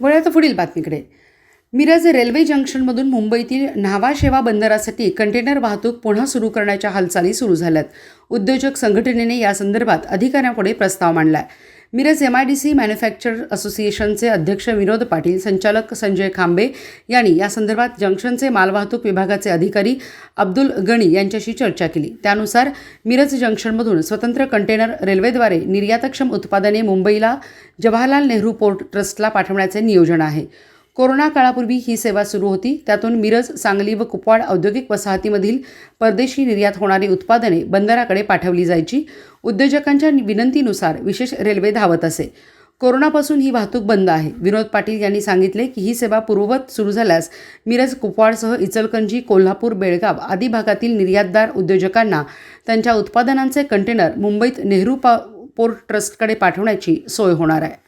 वळूयात पुढील बातमीकडे. मिरज रेल्वे जंक्शनमधून मुंबईतील न्हावा शेवा बंदरासाठी कंटेनर वाहतूक पुन्हा सुरू करण्याच्या हालचाली सुरू झाल्यात. उद्योजक संघटनेने या संदर्भात अधिकाऱ्यांपुढे प्रस्ताव मांडला आहे Miraj M I D C manufacture असोसिएशनचे अध्यक्ष विनोद पाटील संचालक संजय खांबे यांनी या संदर्भात जंक्शनचे मालवाहतूक विभागाचे अधिकारी अब्दुल गणी यांच्याशी चर्चा केली. त्यानुसार मिरज जंक्शनमधून स्वतंत्र कंटेनर रेल्वेद्वारे निर्यातक्षम उत्पादने मुंबईला जवाहरलाल नेहरू पोर्ट ट्रस्टला पाठवण्याचे नियोजन आहे. कोरोना काळापूर्वी ही सेवा सुरू होती. त्यातून मिरज सांगली व कुपवाड औद्योगिक वसाहतीमधील परदेशी निर्यात होणारी उत्पादने बंदराकडे पाठवली जायची. उद्योजकांच्या विनंतीनुसार विशेष रेल्वे धावत असे. कोरोनापासून ही वाहतूक बंद आहे. विनोद पाटील यांनी सांगितले की ही सेवा पूर्ववत सुरू झाल्यास मिरज कुपवाडसह इचलकंजी कोल्हापूर बेळगाव आदी भागातील निर्यातदार उद्योजकांना त्यांच्या उत्पादनांचे कंटेनर मुंबईत नेहरू पा पोर्ट ट्रस्टकडे पाठवण्याची सोय होणार आहे.